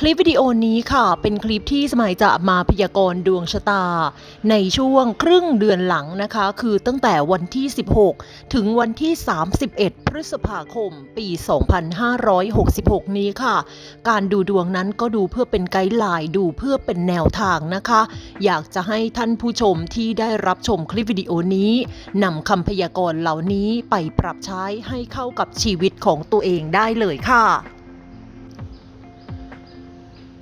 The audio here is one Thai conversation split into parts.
คลิปวิดีโอนี้ค่ะ เป็นคลิปที่สมัยจะมาพยากรณ์ดวงชะตา ในช่วงครึ่งเดือนหลังนะคะ คือตั้งแต่วันที่ 16 ถึงวันที่ 31 พฤษภาคม ปี 2566 นี้ค่ะ การดูดวงนั้นก็ดูเพื่อเป็นไกด์ไลน์ดูเพื่อเป็นแนวทางนะคะ อยากจะให้ท่านผู้ชมที่ได้รับชมคลิปวิดีโอนี้นำคำพยากรณ์เหล่านี้ไปปรับใช้ให้เข้ากับชีวิตของตัวเองได้เลยค่ะ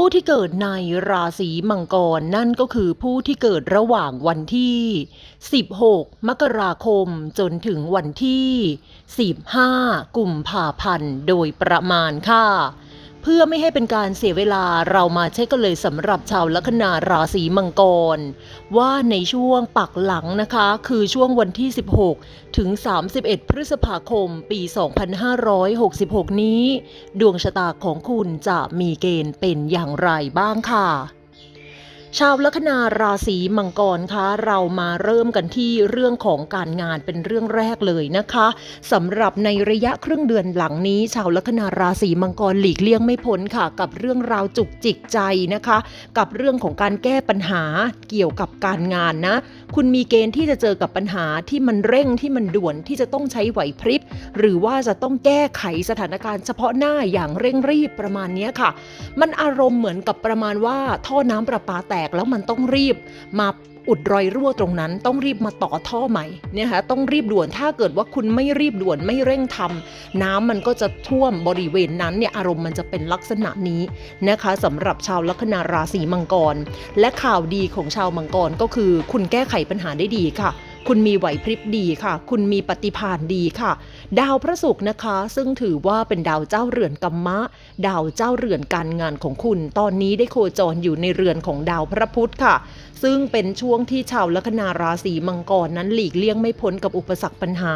ผู้ที่เกิดในราศีมังกรนั่นก็คือผู้ที่เกิดระหว่างวันที่ 16 มกราคมจนถึงวันที่ 15 กุมภาพันธ์โดยประมาณค่ะ พื่อไม่ให้เป็นการเสียเวลาเรามาเช็คกันเลยสำหรับชาวลัคนาราศีมังกร ว่าในช่วงปักหลังนะคะ คือช่วงวันที่ 16 ถึง 31 พฤษภาคม ปี 2566 นี้ ดวงชะตาของคุณจะมีเกณฑ์เป็นอย่างไรบ้างค่ะ ชาวลัคนาราศีมังกรคะเรามาเริ่มกันที่เรื่องของการงานเป็นเรื่องแรกเลยนะคะสำหรับในระยะครึ่งเดือนหลังนี้ ชาวลัคนาราศีมังกรหลีกเลี่ยงไม่พ้นค่ะ กับเรื่องราวจุกจิกใจนะคะ กับเรื่องของการแก้ปัญหาเกี่ยวกับการงานนะ คุณมีเกณฑ์ที่จะเจอกับปัญหาที่มันเร่งที่มันด่วนที่จะต้องใช้ไหวพริบหรือว่าจะต้องแก้ไขสถานการณ์เฉพาะหน้าอย่างเร่งรีบประมาณนี้ค่ะ มันอารมณ์เหมือนกับประมาณว่าท่อน้ำประปาแตกแล้วมันต้องรีบมาอุดรอยรั่วตรงนั้นต้องรีบมาต่อท่อใหม่เนี่ยค่ะต้องรีบด่วนถ้าเกิดว่าคุณไม่รีบด่วนไม่เร่งทำน้ำมันก็จะท่วมบริเวณนั้นเนี่ยอารมณ์มันจะเป็นลักษณะนี้นะคะสำหรับชาวลัคนาราศีมังกร และข่าวดีของชาวมังกรก็คือ คุณแก้ไขปัญหาได้ดีค่ะ คุณมีไหวพริบดีค่ะ คุณมีปฏิภาณดีค่ะ ดาวพระศุกร์นะคะ ซึ่งถือว่าเป็นดาวเจ้าเรือนกัมมะ ดาวเจ้าเรือนการงานของคุณ ตอนนี้ได้โคจรอยู่ในเรือนของดาวพระพุธค่ะ ซึ่งเป็นช่วงที่ชาวลัคนาราศีมังกรนั้นหลีกเลี่ยงไม่พ้นกับอุปสรรคปัญหา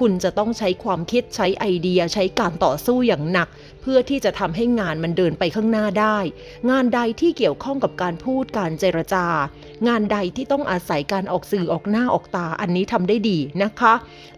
คุณจะต้องใช้ความคิดใช้ไอเดียใช้การต่อสู้อย่างหนัก พื่อที่จะทำให้งานมันเดินไปข้างหน้าได้ งานใดที่เกี่ยวข้องกับการพูดการเจรจา งานใดที่ต้องอาศัยการออกสื่อออกหน้าออกตาอันนี้ทำได้ดีนะคะ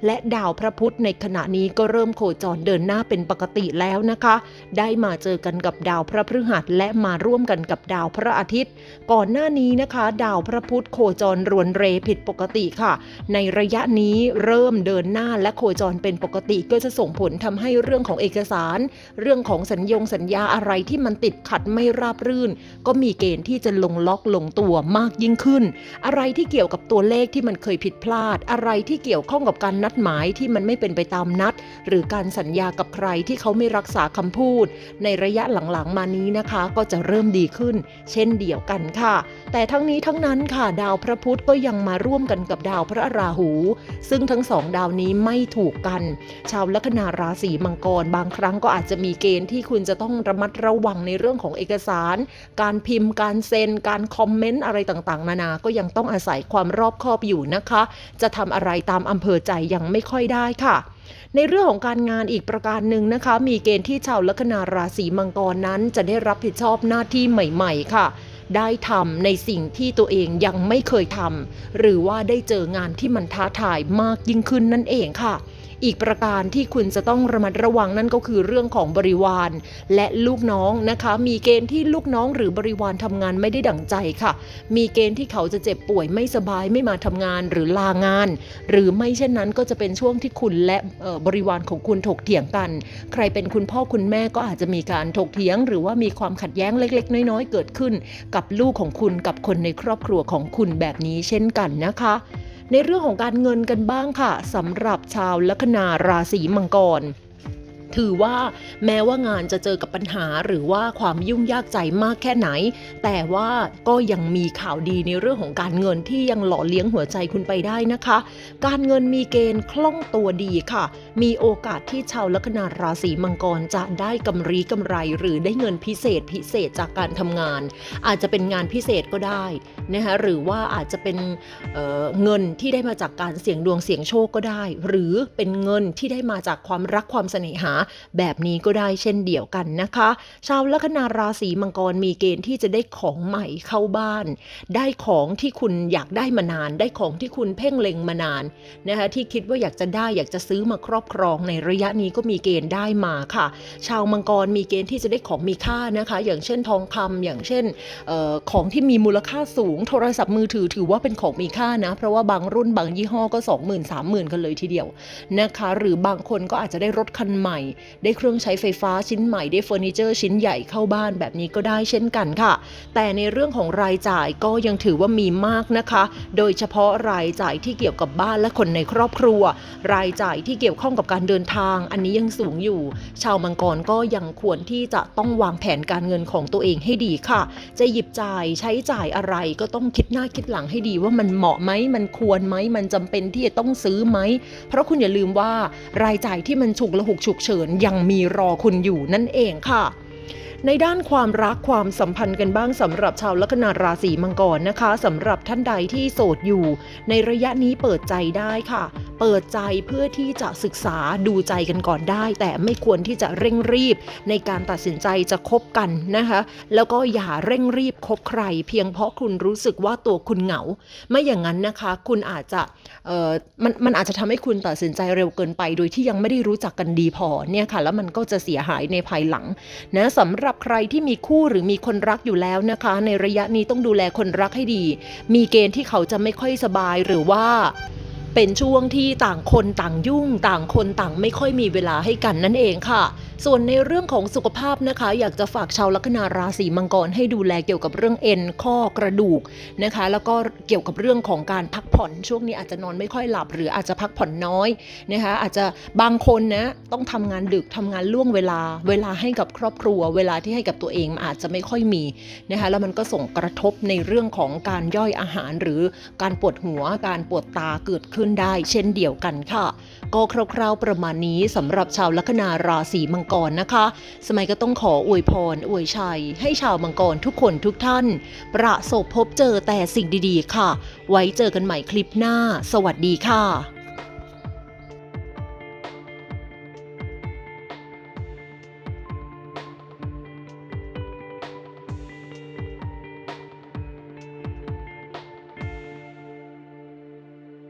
และดาวพระพุธในขณะนี้ก็เริ่มโคจรเดินหน้าเป็นปกติแล้วนะคะ ได้มาเจอกันกับดาวพระพฤหัสและมาร่วมกันกับดาวพระอาทิตย์ ก่อนหน้านี้นะคะ ดาวพระพุธโคจรรวนเรผิดปกติค่ะ ในระยะนี้เริ่มเดินหน้าและโคจรเป็นปกติก็จะส่งผลทำให้เรื่องของเอกสาร เรื่องของสัญญงสัญญาอะไรที่มันติดขัดไม่ราบรื่น ก็มีเกณฑ์ที่จะลงล็อกลงตัวมากยิ่งขึ้น อะไรที่เกี่ยวกับตัวเลขที่มันเคยผิดพลาด อะไรที่เกี่ยวข้องกับการนัดหมายที่มันไม่เป็นไปตามนัด หรือการสัญญากับใครที่เขาไม่รักษาคำพูด ในระยะหลังๆ มานี้นะคะ ก็จะเริ่มดีขึ้น เช่นเดียวกันค่ะ แต่ทั้งนี้ทั้งนั้นค่ะดาวพระพุธก็ยังมาร่วมกันกับดาวพระราหู ซึ่งทั้งสองดาวนี้ไม่ถูกกัน ชาวลัคนาราศีมังกรบางครั้งก็อาจจะมีเกณฑ์ที่คุณจะต้องระมัดระวังในเรื่องของเอกสาร การพิมพ์ การเซ็น การคอมเมนต์อะไรต่างๆ นานา ก็ยังต้องอาศัยความรอบคอบอยู่นะคะ จะทำอะไรตามอำเภอใจยังไม่ค่อยได้ค่ะในเรื่องของการงานอีกประการหนึ่งนะคะ มีเกณฑ์ที่ชาวลัคนาราศีมังกรนั้น จะได้รับผิดชอบหน้าที่ใหม่ ๆ ค่ะ ได้ทำในสิ่งที่ตัวเองยังไม่เคยทำหรือว่าได้เจองานที่มันท้าทายมากยิ่งขึ้นนั่นเองค่ะ อีกประการที่คุณจะต้องระมัดระวังนั่นก็คือเรื่องของบริวาร และลูกน้องนะคะ มีเกณฑ์ที่ลูกน้องหรือบริวารทำงานไม่ได้ดั่งใจค่ะ มีเกณฑ์ที่เขาจะเจ็บป่วยไม่สบายไม่มาทำงานหรือลางาน หรือไม่เช่นนั้นก็จะเป็นช่วงที่คุณและบริวารของคุณถกเถียงกัน ใครเป็นคุณพ่อคุณแม่ก็อาจจะมีการถกเถียง หรือว่ามีความขัดแย้งเล็ก ๆ น้อยๆเกิดขึ้น กับลูกของคุณกับคนในครอบครัวของคุณแบบนี้เช่นกันนะคะ ในเรื่องของการเงินกันบ้างค่ะสำหรับชาวลัคนาราศีมังกร ถือว่าแม้ว่างานจะเจอกับปัญหาหรือว่าความยุ่งยากใจมากแค่ไหน แต่ว่าก็ยังมีข่าวดีในเรื่องของการเงินที่ยังหล่อเลี้ยงหัวใจคุณไปได้นะคะ การเงินมีเกณฑ์คล่องตัวดีค่ะ มีโอกาสที่ชาวลัคนาราศีมังกรจะได้กำไรกำไร หรือได้เงินพิเศษพิเศษจากการทำงาน อาจจะเป็นงานพิเศษก็ได้นะคะหรือว่าอาจจะเป็นเเงินที่ได้มาจากการเสี่ยงดวงเสี่ยงโชคก็ได้ หรือเป็นเงินที่ได้มาจากความรักความเสน่หาแบบนี้ก็ได้เช่นเดียวกันนะคะ ชาวลัคนาราศีมังกรมีเกณฑ์ที่จะได้ของใหม่เข้าบ้าน ได้ของที่คุณอยากได้มานาน ได้ของที่คุณเพ่งเล็งมานานนะคะที่คิดว่าอยากจะได้อยากจะซื้อมาครอบครองในระยะนี้ก็มีเกณฑ์ได้มาค่ะ ชาวมังกรมีเกณฑ์ที่จะได้ของมีค่านะคะ อย่างเช่นทองคำอย่างเช่นออของที่มีมูลค่าสูง โทรศัพท์มือถือถือว่าเป็นของมีค่านะ เพราะว่าบางรุ่นบางยี่ห้อก็ 20,000 30,000 กันเลยทีเดียวนะคะ หรือบางคนก็อาจจะได้รถคันใหม่ได้เครื่องใช้ไฟฟ้าชิ้นใหม่ได้เฟอร์นิเจอร์ชิ้นใหญ่เข้าบ้านแบบนี้ก็ได้เช่นกันค่ะ แต่ในเรื่องของรายจ่ายก็ยังถือว่ามีมากนะคะ โดยเฉพาะรายจ่ายที่เกี่ยวกับบ้านและคนในครอบครัว รายจ่ายที่เกี่ยวข้องกับการเดินทาง อันนี้ยังสูงอยู่ ชาวมังกรก็ยังควรที่จะต้องวางแผนการเงินของตัวเองให้ดีค่ะ จะหยิบจ่ายใช้จ่ายอะไรก็ต้องคิดหน้าคิดหลังให้ดีว่ามันเหมาะไหมมันควรไหมมันจำเป็นที่จะต้องซื้อไหม เพราะคุณอย่าลืมว่ารายจ่ายที่มันฉุกละหุกฉุกเฉินยังมีรอคุณอยู่นั่นเองค่ะ ในด้านความรักความสัมพันธ์กันบ้างสำหรับชาวลัคนาราศีมังกรนะคะสำหรับท่านใดที่โสดอยู่ ในระยะนี้เปิดใจได้ค่ะ เปิดใจเพื่อที่จะศึกษาดูใจกันก่อนได้ แต่ไม่ควรที่จะเร่งรีบในการตัดสินใจจะคบกันนะคะ แล้วก็อย่าเร่งรีบคบใคร เพียงเพราะคุณรู้สึกว่าตัวคุณเหงา ไม่อย่างนั้นนะคะ คุณอาจจะเออมันมันอาจจะทำให้คุณตัดสินใจเร็วเกินไป โดยที่ยังไม่ได้รู้จักกันดีพอเนี่ยค่ะ แล้วมันก็จะเสียหายในภายหลังนะสำหรับใครที่มีคู่หรือมีคนรักอยู่แล้วนะคะ ในระยะนี้ต้องดูแลคนรักให้ดี มีเกณฑ์ที่เขาจะไม่ค่อยสบายหรือว่า เป็นช่วงที่ต่างคนต่างยุ่ง ต่างคนต่างไม่ค่อยมีเวลาให้กันนั่นเองค่ะ ส่วนในเรื่องของสุขภาพนะคะ อยากจะฝากชาวลัคนาราศีมังกรให้ดูแลเกี่ยวกับเรื่องเอ็นข้อกระดูกนะคะ แล้วก็เกี่ยวกับเรื่องของการพักผ่อนช่วงนี้อาจจะนอนไม่ค่อยหลับ หรืออาจจะพักผ่อนน้อยนะคะ อาจจะบางคนนะต้องทำงานดึกทำงานล่วงเวลา เวลาให้กับครอบครัว เวลาที่ให้กับตัวเองอาจจะไม่ค่อยมีนะคะแล้วมันก็ส่งกระทบในเรื่องของการย่อยอาหารหรือการปวดหัวการปวดตาเกิดขึ้นได้เช่นเดียวกันค่ะ ก็คร่าวๆประมาณนี้สำหรับชาวลัคนาราศีมังกรนะคะ สมัยก็ต้องขออวยพรอวยชัย ให้ชาวมังกรทุกคนทุกท่าน ประสบพบเจอแต่สิ่งดีๆ ค่ะ ไว้เจอกันใหม่คลิปหน้า สวัสดีค่ะ